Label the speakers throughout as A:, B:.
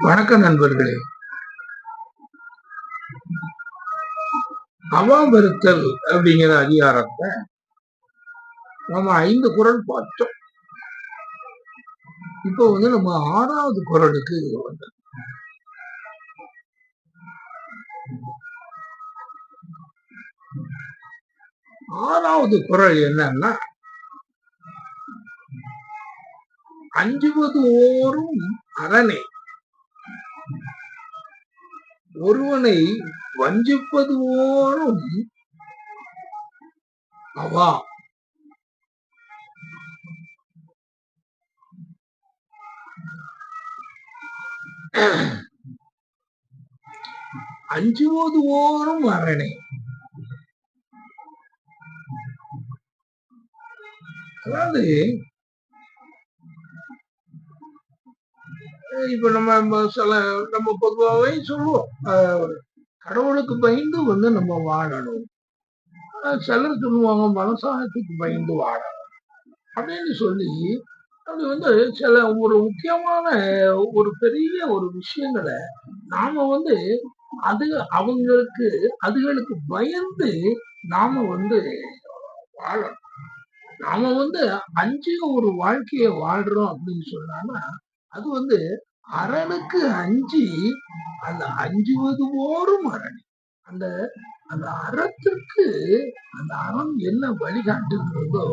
A: வணக்கம் நண்பர்களே. அவாமறுத்தல் அப்படிங்கிற அதிகாரத்தை நம்ம ஐந்து குரல் பார்த்தோம். இப்போ வந்து நம்ம ஆறாவது குரலுக்கு வந்தது. ஆறாவது குரல் என்னன்னா அஞ்சுவது ஓரும் அரணே ஒருவனை வஞ்சிப்பது ஓரும் அவா. அஞ்சுவது ஓரும் அரணே அதாவது இப்ப நம்ம சில நம்ம பொதுவாகவே சொல்லுவோம். கடவுளுக்கு பயந்து வந்து நம்ம வாழணும். சிலர் சொல்லுவாங்க மனசாகத்துக்கு பயந்து வாழணும். அப்படின்னு சொல்லி அது வந்து சில ஒரு முக்கியமான ஒரு பெரிய ஒரு விஷயங்களை நாம வந்து அது அவங்களுக்கு அதுகளுக்கு பயந்து நாம வந்து வாழணும். நாம வந்து அஞ்சு ஒரு வாழ்க்கையை வாழ்றோம் அப்படின்னு சொன்னான்னா அது வந்து அரணுக்கு அஞ்சி அந்த அஞ்சுவது போரும் அரணி. அந்த அந்த அறத்திற்கு அந்த அறம் என்ன வழிகாட்டுகிறதோ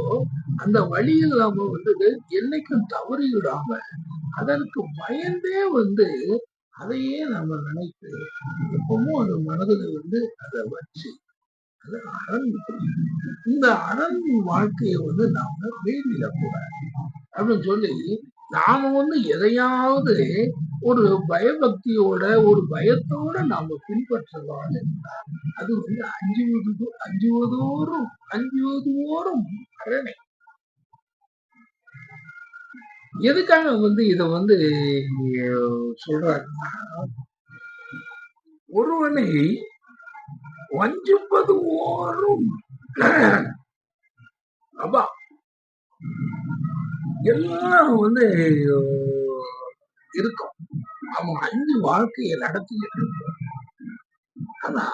A: அந்த வழியில் நாம வந்து என்னைக்கும் தவறிவிடாம அதற்கு பயந்தே வந்து அதையே நம்ம நினைத்து எப்பவும் அந்த மனதில் வந்து அதை வச்சு அது அரண் இந்த அரண் வாழ்க்கையை வந்து நாம கூடாது அப்படின்னு சொல்லி நாம வந்து எதையாவது ஒரு பயபக்தியோட ஒரு பயத்தோட நாம பின்பற்றலாம் அது வந்து அஞ்சுவது அஞ்சுவதோறும் அஞ்சுவதோறும் அரணை. எதுக்காக வந்து இத வந்து சொல்றாருன்னா ஒருவனை வஞ்சிப்பது ஓரும் அப்பா எல்லாம் வந்து இருக்கும். அவன் அஞ்சு வாழ்க்கையை நடத்திக்கிட்டு ஆனா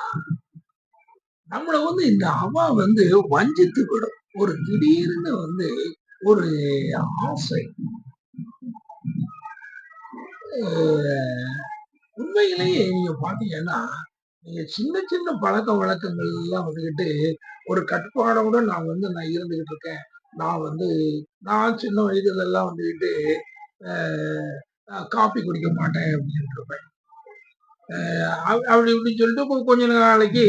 A: நம்மளை வந்து இந்த அவா வந்து வஞ்சித்து விடும். ஒரு திடீர்னு வந்து ஒரு ஆசை. உண்மையிலேயே நீங்க பாத்தீங்கன்னா நீங்க சின்ன சின்ன பழக்க வழக்கங்கள் எல்லாம் வந்துகிட்டு ஒரு கட்டுப்பாடோட நான் வந்து நான் இருந்துகிட்டு இருக்கேன். நான் வந்து நான் சின்ன வயதுல எல்லாம் வந்துட்டு காப்பி குடிக்க மாட்டேன் அப்படின்னு இருப்பேன். அப்படி இப்படின்னு சொல்லிட்டு கொஞ்ச நாளைக்கு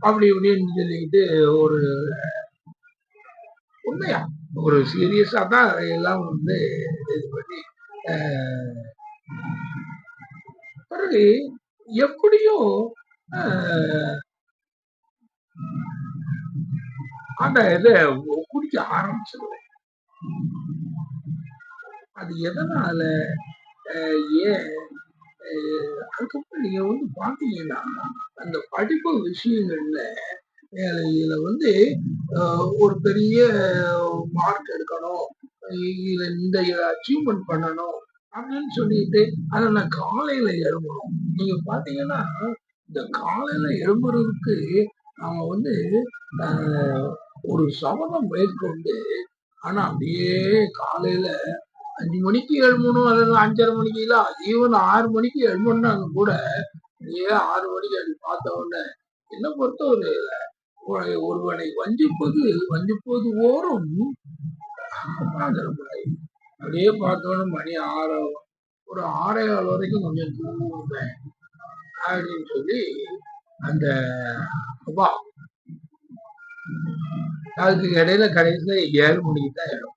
A: அப்படி இப்படின்னு சொல்லிக்கிட்டு ஒரு உண்மையா ஒரு சீரியஸா தான் எல்லாம் வந்து இது பண்ணி பிறகு எப்படியும் அந்த இதை குடிக்க ஆரம்பிச்சது அது எதனால ஏன் அதுக்கப்புறம் நீங்க வந்து பாத்தீங்கன்னா அந்த படிப்பு விஷயங்கள்ல இதுல வந்து ஒரு பெரிய மார்க் எடுக்கணும். இதுல இந்த அச்சீவ்மெண்ட் பண்ணணும் அப்படின்னு சொல்லிட்டு அதை நான் காலையில எழும்பணும். நீங்க பாத்தீங்கன்னா இந்த காலையில எழும்புறதுக்கு நாம வந்து ஒரு சபதம் மேற்கொண்டு ஆனா அப்படியே காலையில அஞ்சு மணிக்கு எழுமணும் அல்லது அஞ்சரை மணிக்கு இல்ல ஈவன் ஆறு மணிக்கு எழுமணுன்னாங்க கூட அப்படியே ஆறு மணிக்கு அப்படி பார்த்த உடனே என்ன பொறுத்த ஒரு ஒருவனை வஞ்சிப்பது வஞ்சிப்பது ஓரும். அப்படியே பார்த்தோன்னு மணி ஆறு ஒரு ஆறே ஆள் வரைக்கும் கொஞ்சம் தூங்குவேன் அப்படின்னு சொல்லி அந்த அப்பா. அதுக்கு இடையில கடைசியில ஏழு மணிக்கு தான் இடம்.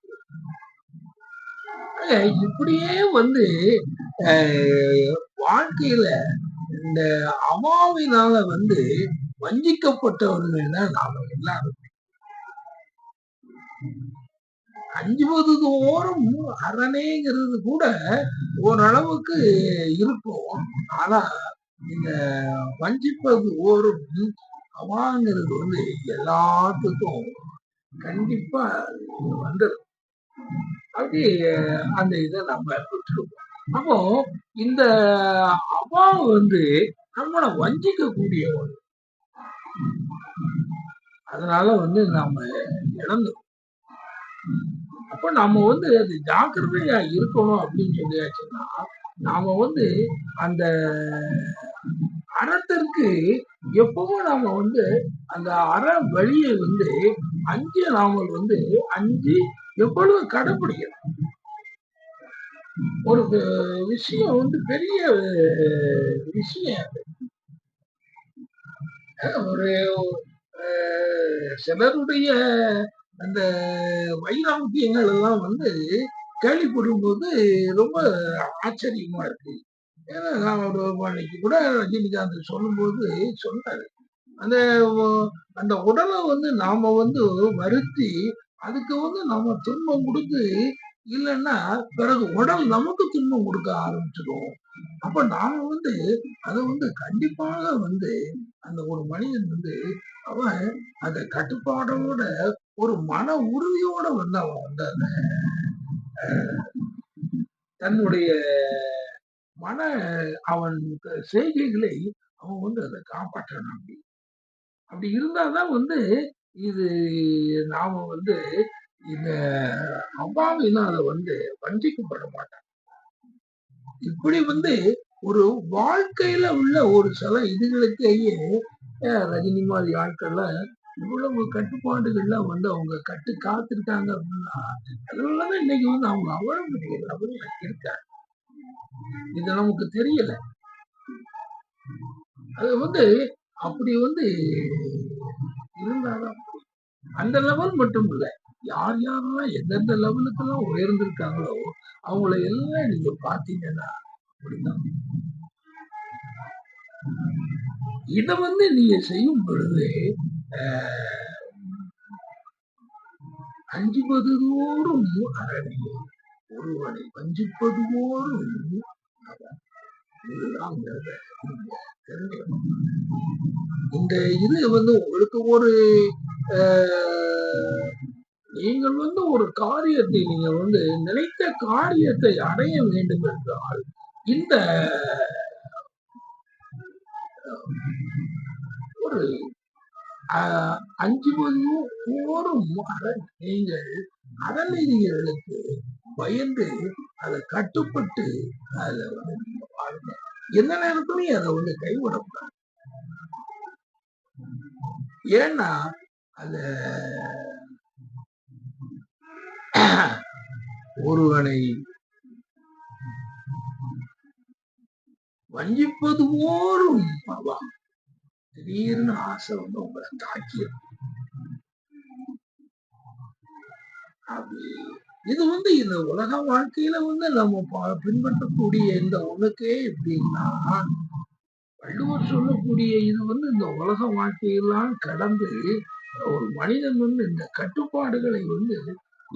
A: இப்படியே வந்து வாழ்க்கையில இந்த அவாவினால வந்து வஞ்சிக்கப்பட்டவர்கள் தான் நாம எல்லாரும். அஞ்சுவது தோறும் அரணேங்கிறது கூட ஓரளவுக்கு இருக்கும். ஆனா இந்த வஞ்சிப்பது ஓரும் அவாங்கிறது வந்து எல்லாத்துக்கும் கண்டிப்பா வந்துடும் அப்படி அந்த இதை நம்ம விட்டுருவோம். அப்போ இந்த அவா வந்து நம்மளை வஞ்சிக்க கூடிய அதனால வந்து நாம இழந்தோம் அப்ப நம்ம வந்து அது ஜாக்கிரதையா இருக்கணும் அப்படின்னு சொல்லியாச்சுன்னா நாம வந்து அந்த அறத்திற்கு எப்பவும் நாம வந்து அந்த அற வழியை வந்து அஞ்சு நாமல் வந்து அஞ்சு எவ்வளவு கடைபிடிக்கணும் ஒரு விஷயம் வந்து பெரிய விஷயம் ஒரு சிலருடைய அந்த வைராக்கியங்கள் எல்லாம் வந்து கேள்விப்படும் போது ரொம்ப ஆச்சரியமா இருக்கு. ஏன்னா நான் ஒரு அன்னைக்கு கூட ரஜினிகாந்த் சொல்லும்போது சொன்னாரு. அந்த அந்த உடலை வந்து நாம வந்து வருத்தி அதுக்கு வந்து நம்ம துன்பம் கொடுத்து இல்லைன்னா பிறகு உடல் நமக்கு துன்பம் கொடுக்க ஆரம்பிச்சிடும். அப்ப நாம வந்து அதை வந்து கண்டிப்பாக வந்து அந்த ஒரு மனிதன் வந்து அவன் அந்த கட்டுப்பாடோட ஒரு மன உறுதியோட வந்து அவன் வந்து அந்த தன்னுடைய மன அவன் செய்கைகளை அவன் வந்து அதை காப்பாற்றணும் அப்படி. அப்படி இருந்தாதான் வந்து இது நாம வந்து இந்த அபாவினால வந்து வஞ்சிக்கப்பட மாட்டாங்க இப்படி வந்து ஒரு வாழ்க்கையில உள்ள ஒரு சில இதுகளுக்கேயே ரஜினி மாதிரி ஆட்கள்ல இவ்வளவு கட்டுப்பாடுகள்லாம் வந்து அவங்க கட்டு காத்திருக்காங்க அப்படின்னா அதெல்லாம் இன்னைக்கு வந்து அவங்க அவ்வளவு பெரிய லெவலில் இருக்காங்க இது நமக்கு தெரியல. அது வந்து அப்படி வந்து இருந்தாதான் அந்த லெவல் மட்டும் இல்ல. யார் யாரெல்லாம் எந்தெந்த லெவலுக்கெல்லாம் உயர்ந்திருக்காங்களோ அவங்கள எல்லாம் நீங்க பாத்தீங்கன்னா அப்படிதான். இதை வந்து நீங்க செய்யும் பொழுது அஞ்சுபதுவோரும் அரணி ஒருவனை வஞ்சிப்பதுவோரும் இதுதான் இந்த இது வந்து உங்களுக்கு ஒரு நீங்கள் வந்து ஒரு காரியத்தை நீங்க வந்து நினைத்த காரியத்தை அடைய வேண்டும் என்றால் இந்த ஒரு அஞ்சு போரும் நீங்கள் அறநெறிகளுக்கு பயந்து அதை கட்டுப்பட்டு அதை வந்து பாருங்க எந்த நேரத்துலையும் அதை வந்து கைவிடக்கூடாது. ஏன்னா அத ஒருவனை வஞ்சிப்பது போரும் திடீர்னு ஆசை வந்து உங்களை தாக்கியது இது வந்து இந்த உலக வாழ்க்கையில வந்து நம்ம பின்பற்றக்கூடிய இந்த உலகே எப்படின்னா வள்ளுவர் சொல்லக்கூடிய இது வந்து இந்த உலக வாழ்க்கையெல்லாம் கடந்து ஒரு மனிதன் வந்து இந்த கட்டுப்பாடுகளை வந்து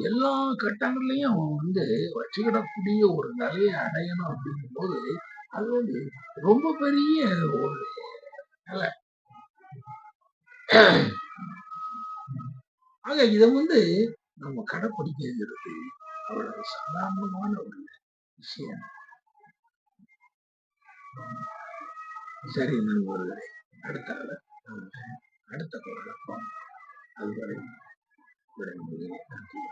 A: எல்லா கட்டங்கள்லயும் அவன் வந்து வச்சுக்கிடக்கூடிய ஒரு நிலையை அடையணும் அப்படிங்கும் போது அது வந்து ரொம்ப பெரிய ஒரு நிலை. ஆக இதை வந்து நம்ம கடைப்பிடிக்கிறது அவ்வளவு சாதாரணமான ஒரு விஷயம். சரி நண்பர்களே அடுத்த அடுத்த குரலப்பம் அதுவரை விடைபெறுகிறேன். நன்றி.